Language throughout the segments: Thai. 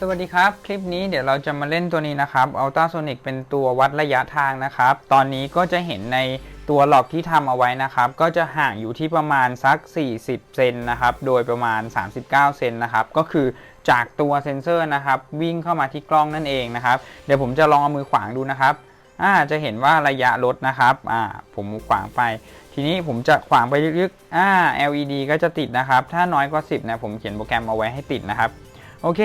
สวัสดีครับ คลิปนี้เดี๋ยวเราจะมาเล่นตัวนี้นะครับ Ultrasonic เป็นตัววัดระยะทางนะครับ ตอนนี้ก็จะเห็นในตัวหลอกที่ทำเอาไว้นะครับ ก็จะห่างอยู่ที่ประมาณสัก 40 เซนนะครับ โดยประมาณ 39 เซนนะครับ ก็คือจากตัวเซนเซอร์นะครับ วิ่งเข้ามาที่กล้องนั่นเองนะครับ เดี๋ยวผมจะลองเอามือขวางดูนะครับ อ่าจะเห็นว่าระยะลดนะครับอ่าผมขวางไป ทีนี้ผมจะขวางไปลึกๆอ่า LED ก็จะติดนะครับ ถ้าน้อยกว่า 10นะผมเขียนโปรแกรมเอาไว้ให้ติดนะครับโอเค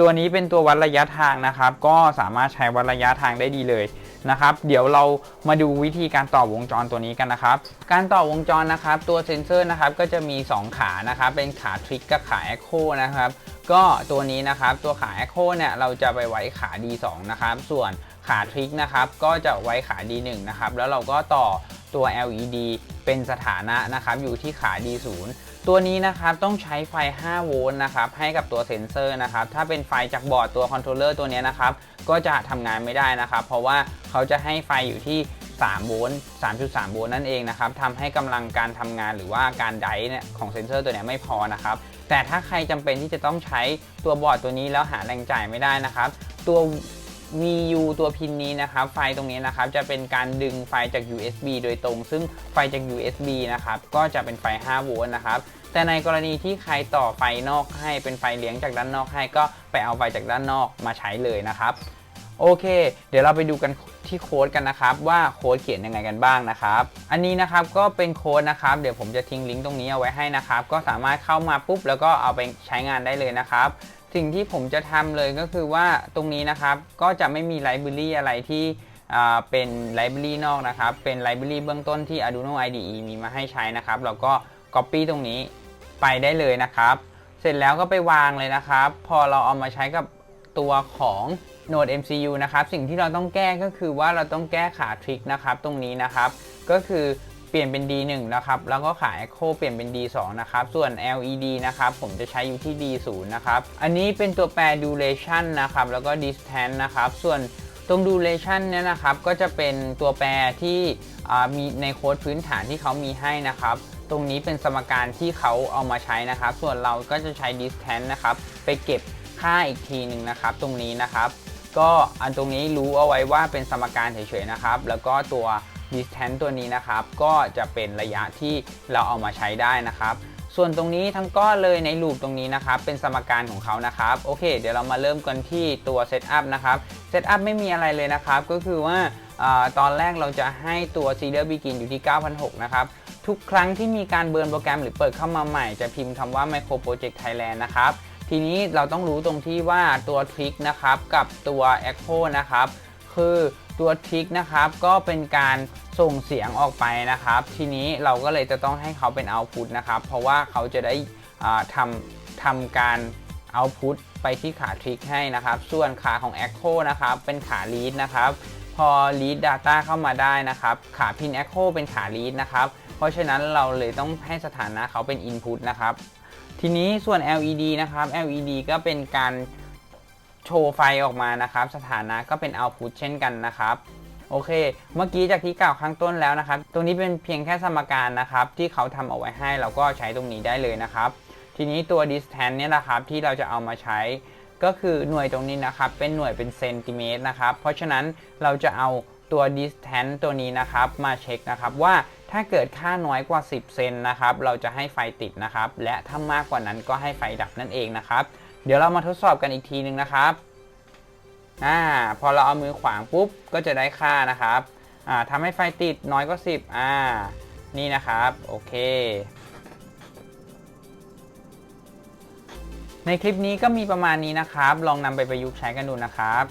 ตัวนี้เป็นตัววัดระยะทางนะครับ ก็สามารถใช้วัดระยะทางได้ดีเลยนะครับ เดี๋ยวเรามาดูวิธีการต่อวงจรตัวนี้กันนะครับ การต่อวงจรนะครับ ตัวเซ็นเซอร์นะครับก็จะมี 2 ขานะครับ เป็นขาทริกกับขาแอคโคนะครับ ก็ตัวนี้นะครับ ตัวขาแอคโคเนี่ยเราจะไปไว้ขา D2 นะครับ ส่วน ขาทริกนะครับก็จะไว้ขา D1 นะครับแล้วเราก็ต่อตัว LED เป็นสถานะนะครับอยู่ที่ขา D0 ตัวนี้นะครับต้องใช้ไฟ 5 โวลต์นะครับให้กับตัวเซ็นเซอร์นะครับถ้าเป็นไฟจากบอร์ดตัวคอนโทรลเลอร์ตัวนี้นะครับก็จะทำงานไม่ได้นะครับเพราะว่าเขาจะให้ไฟอยู่ที่3โวลต์3.3 โวลต์นั่นเองนะครับทำให้กำลังการทำงานหรือว่าการไดเนี่ยของเซ็นเซอร์ตัวนี้ไม่พอนะครับ แต่ถ้าใครจำเป็นที่จะต้องใช้ตัวบอร์ดตัวนี้แล้วหาแรงจ่ายไม่ได้นะครับ ตัว VU ตัวพินนี้นะครับ ไฟตรงนี้นะครับ จะเป็นการดึงไฟจาก USB โดยตรง ซึ่งไฟจาก USB นะครับ ก็จะเป็นไฟ 5 โวลต์นะครับ แต่ในกรณีที่ใครต่อไฟนอกให้เป็นไฟเลี้ยงจากด้านนอกให้ก็ไปเอาไฟจากด้านนอกมาใช้เลยนะครับ โอเค เดี๋ยวเราไปดูกันที่โค้ดกันนะครับ ว่าโค้ดเขียนยังไงกันบ้างนะครับ อันนี้นะครับก็เป็นโค้ดนะครับ เดี๋ยวผมจะทิ้งลิงก์ตรงนี้เอาไว้ให้นะครับ ก็สามารถเข้ามาปุ๊บแล้วก็เอาไปใช้งานได้เลยนะครับ สิ่งที่ผมจะทำเลยก็คือว่าตรงนี้นะครับก็จะไม่มีไลบรารีอะไรที่เป็นไลบรารีนอกนะครับ เป็นไลบรารีเบื้องต้นที่ Arduino IDE มีมาให้ใช้นะครับ เราก็ Copy ตรงนี้ไปได้เลยนะครับ เสร็จแล้วก็ไปวางเลยนะครับ พอเราเอามาใช้กับตัวของ Node MCU นะครับ สิ่งที่เราต้องแก้ก็คือว่าเราต้องแก้ขาทริกนะครับ ตรงนี้นะครับ ก็คือ เปลี่ยนเป็น D1 นะครับ แล้วก็ขาย Echo เปลี่ยนเป็น D2 นะครับ ส่วน LED นะครับ ผมจะใช้อยู่ที่ D0 นะครับ อันนี้เป็นตัวแปร duration นะครับ แล้วก็ distance นะครับ ส่วนตรง duration เนี่ยนะครับ ก็จะเป็นตัวแปรที่มีในโค้ดพื้นฐานที่เขามีให้นะครับ ตรงนี้เป็นสมการที่เขาเอามาใช้นะครับ ส่วนเราก็จะใช้ distance นะครับ ไปเก็บค่าอีกทีหนึ่งนะครับ ตรงนี้นะครับ ก็อันตรงนี้รู้เอาไว้ว่าเป็นสมการเฉยๆนะครับ แล้วก็ตัว distance ตัวนี้นะครับ ก็จะเป็นระยะที่เราเอามาใช้ได้นะครับ ส่วนตรงนี้ทั้งก้อนเลยในลูปตรงนี้นะครับ เป็นสมการของเขานะครับ โอเค เดี๋ยวเรามาเริ่มกันที่ตัว Setup นะครับ Setup ไม่มีอะไรเลยนะครับ ก็คือว่าอตอนแรกเราจะให้ตัว Serial Begin อยู่ที่ 9,600 นะครับทุกครั้งที่มีการเบิร์นโปรแกรมหรือเปิดเข้ามาใหม่จะพิมพ์คำว่า Micro Project Thailand นะครับ ทีนี้เราต้องรู้ตรงที่ว่าตัว Trick นะครับ กับตัว Echo นะครับ คือ ตัวทริกนะครับก็เป็นการส่งเสียงออกไปนะครับ ทีนี้เราก็เลยจะต้องให้เขาเป็นเอาพุตนะครับ เพราะว่าเขาจะได้ทำทำการเอาพุตไปที่ขาทริกให้นะครับ ส่วนขาของ Echo นะครับ เป็นขา Lead นะครับ พอ Lead Data เข้ามาได้นะครับ ขาพิน Echo เป็นขา Lead นะครับ เพราะฉะนั้นเราเลยต้องให้สถานะเขาเป็น Input นะครับ ทีนี้ส่วน LED นะครับ LED ก็เป็นการ โชว์ไฟออกมานะครับ สถานะก็เป็น output เช่นกันนะครับโอเค เมื่อกี้จากที่กล่าวข้างต้นแล้วนะครับ ตรงนี้เป็นเพียงแค่สมการนะครับ ที่เขาทำเอาไว้ให้เราก็ใช้ตรงนี้ได้เลยนะครับ ทีนี้ตัว distance เนี่ยนะครับที่เราจะเอามาใช้ ก็คือหน่วยตรงนี้นะครับ เป็นหน่วยเป็นเซนติเมตรนะครับ เพราะฉะนั้นเราจะเอาตัว distance ตัวนี้นะครับ มาเช็คนะครับว่าถ้าเกิดค่าน้อยกว่า 10 เซนนะครับ เราจะให้ไฟติดนะครับ และถ้ามากกว่านั้นก็ให้ไฟดับนั่นเองนะครับ เดี๋ยวเรามาทดสอบกันอีกทีหนึ่งนะครับอ่าพอเราเอามือขวางปุ๊บก็จะได้ค่านะครับอ่าทำให้ไฟติดน้อยกว่า10อ่านี่นะครับ โอเค ในคลิปนี้ก็มีประมาณนี้นะครับ ลองนำไปประยุกต์ใช้กันดูนะครับ